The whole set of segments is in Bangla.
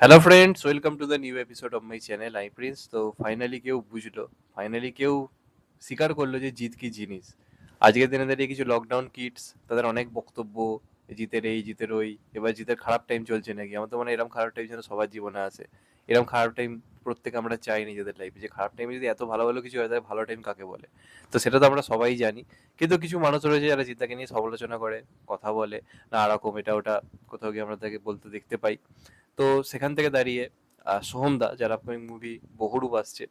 Hello friends welcome to the new episode of my channel I Prince তো ফাইনালি কেউ বুঝলো। ফাইনালি কেউ স্বীকার করল যে জিত কি জিনিস। আজকের দিনে দাঁড়িয়ে কিছু লকডাউন কিটস তাদের অনেক বক্তব্য, জিতের এই, জিতের ওই, এবার জিতের খারাপ টাইম চলছে নাকি? আমার তো মানে এরকম খারাপ টাইম যেন সবার জীবনে আসে এরকম খারাপ টাইম প্রত্যেকে আমরা চাই নিজেদের লাইফে যে খারাপ টাইমে যদি এত ভালো ভালো কিছু হয়, তাহলে ভালো টাইম কাকে বলে? তো সেটা তো আমরা সবাই জানি। কিন্তু কিছু মানুষ রয়েছে যারা জিতাকে নিয়ে সমালোচনা করে, কথা বলে, না এরকম এটা, ওটা, কোথাও গিয়ে আমরা তাকে বলতে দেখতে পাই। তো সেখান থেকে দাঁড়িয়ে সোহমদা, যার আপকামিং মুভি বহুরূপ আসছে,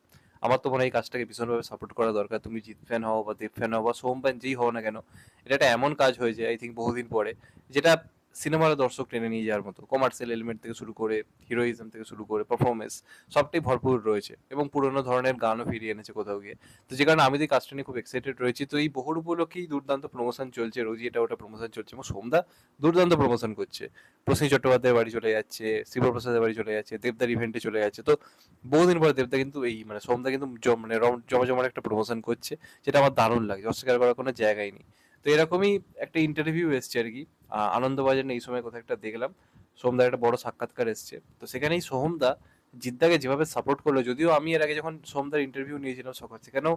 আমার তো মনে হয় এই কাজটাকে ভীষণভাবে সাপোর্ট করা দরকার। তুমি জিৎ ফ্যান হও বা দেব ফ্যান হও বা সোহম ফ্যান যেই হও না কেন, এটা একটা এমন কাজ হয়ে যায় আই থিঙ্ক বহুদিন পরে, যেটা সিনেমার দর্শক টেনে নিয়ে যাওয়ার মতো কমার্শিয়াল এলিমেন্ট থেকে শুরু করে হিরোইজম থেকে শুরু করে পারফরমেন্স সবটাই ভরপুর রয়েছে এবং পুরোনো ধরনের গানও ফিরিয়ে এনেছে কোথাও গিয়ে। তো যে কারণে আমি এই কাজটা নিয়ে খুব এক্সাইটেড রয়েছি। তো এই বহুর উপলক্ষেই দুর্দান্ত প্রমোশন চলছে। রোজই এটা ওটা প্রমোশন চলছে এবং সোমদা দুর্দান্ত প্রমোশন করছে। প্রসেন চট্টোপাধ্যায়ের বাড়ি চলে যাচ্ছে শিবপ্রসাদের বাড়ি চলে যাচ্ছে, দেবদার ইভেন্টে চলে যাচ্ছে। তো বহুদিন পরে দেবদা কিন্তু এই মানে সোমদা কিন্তু মানে রম- জমা জমার একটা প্রমোশন করছে, যেটা আমার দারুণ লাগছে। অস্বীকার করার কোনো জায়গাই নেই। তো এরকমই একটা ইন্টারভিউ এসছে আর কি। আনন্দবাজার এই সময় কোথাও একটা দেখলাম। সোমদার একটা বড় সাক্ষাৎকার এসছে। তো সেখানেই সোহমদা জিদ্দাকে যেভাবে সাপোর্ট করল, যদিও আমি এর আগে যখন সোমদার ইন্টারভিউ নিয়েছিলাম সকাল সেখানেও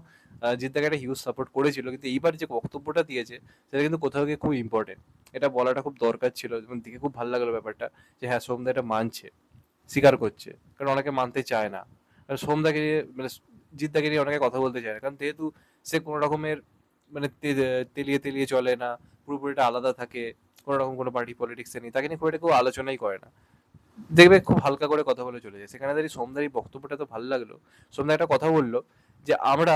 জিদ্দাকে একটা হিউজ সাপোর্ট করেছিল। কিন্তু এইবার যে বক্তব্যটা দিয়েছে, সেটা কিন্তু কোথাও গিয়ে খুব ইম্পর্টেন্ট এটা বলাটা খুব দরকার ছিল এবং দেখে খুব ভালো লাগল ব্যাপারটা যে হ্যাঁ সোমদা এটা মানছে, স্বীকার করছে। কারণ অনেকে মানতে চায় না। সোমদাকে নিয়ে মানে জিদ্দাকে নিয়ে অনেকে কথা বলতে চায় না। কারণ যেহেতু সে কোনো রকমের মানে তেলিয়ে তেলিয়ে চলে না পুরোপুরিটা আলাদা থাকে কোনো রকম কোনো পার্টি পলিটিক্সে নেই। তাকে নিয়ে খুব একটা কেউ আলোচনাই করে না। দেখবে খুব হালকা করে কথা বলে চলে যায়। সেখানে দাঁড়িয়ে সোমদার এই বক্তব্যটা তো ভালো লাগল। সোমদা একটা কথা বলল যে, আমরা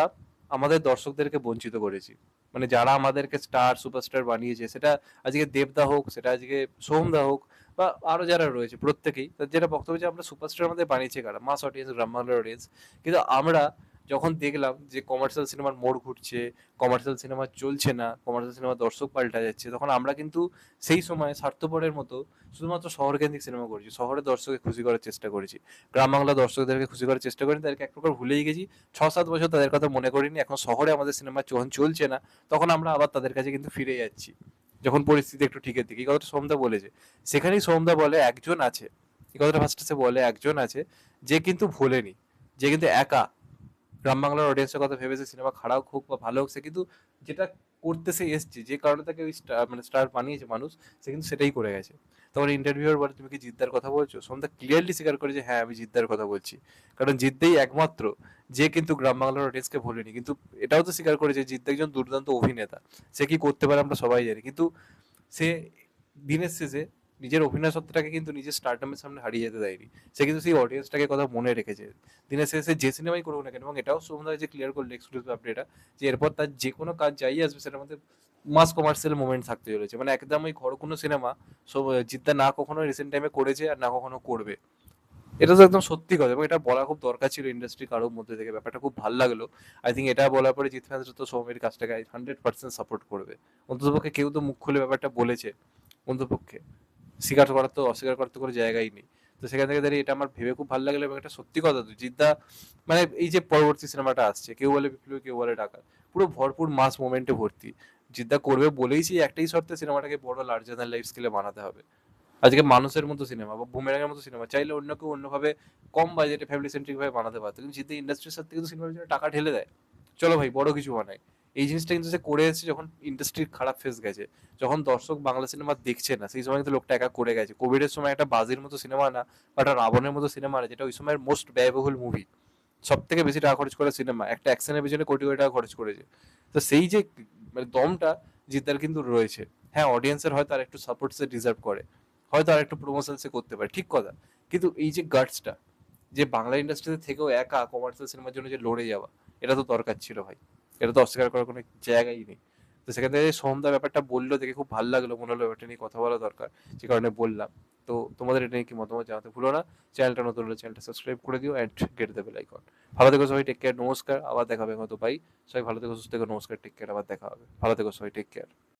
আমাদের দর্শকদেরকে বঞ্চিত করেছি। মানে যারা আমাদেরকে স্টার সুপারস্টার বানিয়েছে, সেটা আজকে দেবদা হোক, সেটা আজকে সোমদা হোক, বা আরও যারা রয়েছে, প্রত্যেকেই যেটা বক্তব্য যে, আমরা সুপারস্টার আমাদের বানিয়েছে কারা? মাস অডিয়েন্স গ্রাম বাংলার অডিয়েন্স কিন্তু আমরা যখন দেখলাম যে কমার্শিয়াল সিনেমার মোড় ঘুরছে কমার্শিয়াল সিনেমা চলছে না কমার্শিয়াল সিনেমা দর্শক পাল্টা যাচ্ছে, তখন আমরা কিন্তু সেই সময় স্বার্থপরের মতো শুধুমাত্র শহর কেন্দ্রিক সিনেমা করেছি, শহরের দর্শককে খুশি করার চেষ্টা করেছি, গ্রাম বাংলা দর্শকদেরকে খুশি করার চেষ্টা করিনি, তাদেরকে এক প্রকার ভুলেই গেছি ছ সাত বছর তাদের কথা মনে করিনি, এখন শহরে আমাদের সিনেমা যখন চলছে না, তখন আমরা আবার তাদের কাছে কিন্তু ফিরে যাচ্ছি, যখন পরিস্থিতি একটু ঠিকের দিকে, এই কথাটা সোমদা বলেছে, সেখানেই সোমদা বলে একজন আছে, এই কথাটা ফার্স্টে সে বলে একজন আছে, যে কিন্তু ভোলেনি, যে কিন্তু একা গ্রাম বাংলার অডিয়েন্সের কথা ভেবেছে, সিনেমা খারাপ হোক বা ভালো হোক, সে কিন্তু যেটা করতে সে এসছে, যে কারণে তাকে ওই মানে স্টার বানিয়েছে মানুষ, সে কিন্তু সেটাই করে গেছে। তখন ইন্টারভিউর পরে তুমি কি জিদ্দার কথা বলছো? সোমদা ক্লিয়ারলি স্বীকার করে যে হ্যাঁ আমি জিদ্দার কথা বলছি। কারণ জিদ্দাই একমাত্র, যে কিন্তু গ্রাম বাংলার অডিয়েন্সকে ভুলেনি। কিন্তু এটাও তো স্বীকার করেছে জিদ্দা একজন দুর্দান্ত অভিনেতা। সে কি করতে পারে আমরা সবাই জানি। কিন্তু সে দিনের শেষে নিজের অভিনয় কিন্তু নিজের স্টারডামের সামনে হারিয়ে যেতে দেয়নি। সে কিন্তু সেই অডিয়েন্সটাকে কথা মনে রেখেছে। দিনের শেষে যে সিনেমাই করুক না কেন, এবং এটাও সোমদা যে ক্লিয়ার করল এক্সক্লুসিভ আপডেটটা যে এরপর তার যে কোনো কাজ যাই আসবে, সেটার মধ্যে মাস কমার্শিয়াল মুভমেন্ট থাকতে চলেছে। মানে একদম ওই ঘর কোনো সিনেমা জিদ্দা না কখনো রিসেন্ট টাইমে করেছে আর না কখনো করবে। এটা তো একদম সত্যি কথা, এবং এটা বলা খুব দরকার ছিল ইন্ডাস্ট্রি কারোর মধ্যে থেকে। ব্যাপারটা খুব ভালো লাগল। আই থিঙ্ক এটা বলার পরে জিৎ ফ্যান্স তো সৌমের কাজটাকে হান্ড্রেড পার্সেন্ট সাপোর্ট করবে। অন্ততপক্ষে কেউ তো মুখ খুলে ব্যাপারটা বলেছে। অন্ততপক্ষে। স্বীকার করার তো, অস্বীকার করার তো কোনো জায়গাই নেই। তো সেখান থেকে দাঁড়িয়ে এটা আমার ভেবে খুব ভালো লাগল এবং এটা সত্যি কথা তো, জিদ্দা মানে এই যে পরবর্তী সিনেমাটা আসছে, কেউ বলে বিপ্লবী, কেউ বলে ডাকাত, পুরো ভরপুর মাস মোমেন্টে ভর্তি। জিদ্দা করবে বলেই সেই একটাই শর্তে সিনেমাটাকে বড় লার্জার দ্যান লাইফ স্কেলে বানাতে হবে। আজকে মানুষের মতো সিনেমা বা বুমেরাঙের মতো সিনেমা, চাইলে অন্য কেউ অন্যভাবে কম বাজেটে ফ্যামিলি সেন্ট্রিক ভাবে বানাতে পারতো। কিন্তু জিদ্দা ইন্ডাস্ট্রির সাথে কিন্তু সিনেমার জন্য টাকা ঢেলে দেয়। চলো ভাই, বড় কিছু বানাই। এই জিনিসটা কিন্তু সে করে এসেছে যখন ইন্ডাস্ট্রির খারাপ ফেস গেছে। যখন দর্শক বাংলা সিনেমা দেখছে না, সেই সময় কিন্তু লোকটা একা করে গেছে। কোভিড এর সময় একটা বাজির মতো সিনেমা না, বা একটা রাবণের মতো সিনেমা না, যেটা ওই সময়ের মোস্ট ব্যয়বহুল মুভি সব থেকে বেশি টাকা খরচ করা সিনেমা একটা অ্যাকশনের পিছনে কোটি কোটি টাকা খরচ করেছে। তো সেই যে মানে দমটা জিদ্দার কিন্তু রয়েছে। হ্যাঁ অডিয়েন্সের হয়তো আর একটু সাপোর্ট সে ডিজার্ভ করে। হয়তো আর একটু প্রমোশন সে করতে পারে, ঠিক কথা। কিন্তু এই যে গার্ডসটা যে বাংলা ইন্ডাস্ট্রিতে থেকেও একা কমার্শিয়াল সিনেমার জন্য যে লড়ে যাওয়া, এটা তো দরকার ছিল ভাই। এটা তো অস্বীকার করার কোনো জায়গাই নেই। তো সেখান থেকে সোমদা ব্যাপারটা বলল দেখে খুব ভালো লাগল, মনে হলো ব্যাপারটা নিয়ে কথা বলা দরকার, যে কারণে বললাম। তো তোমাদের এটা নিয়ে কি মতামত জানাতে ভুলো না, চ্যানেলটা নতুন হলে চ্যানেলটা সাবস্ক্রাইব করে দিও অ্যান্ড গেট দেবে লাইক ভালো থেকো সবাই টেক কেয়ার নমস্কার, আবার দেখা হবে হয়তো ভাই। সবাই ভালো থেকো, সুস্থ থেকে, নমস্কার টেক কেয়ার আবার দেখা হবে। ভালো থেকো সবাই টেক কেয়ার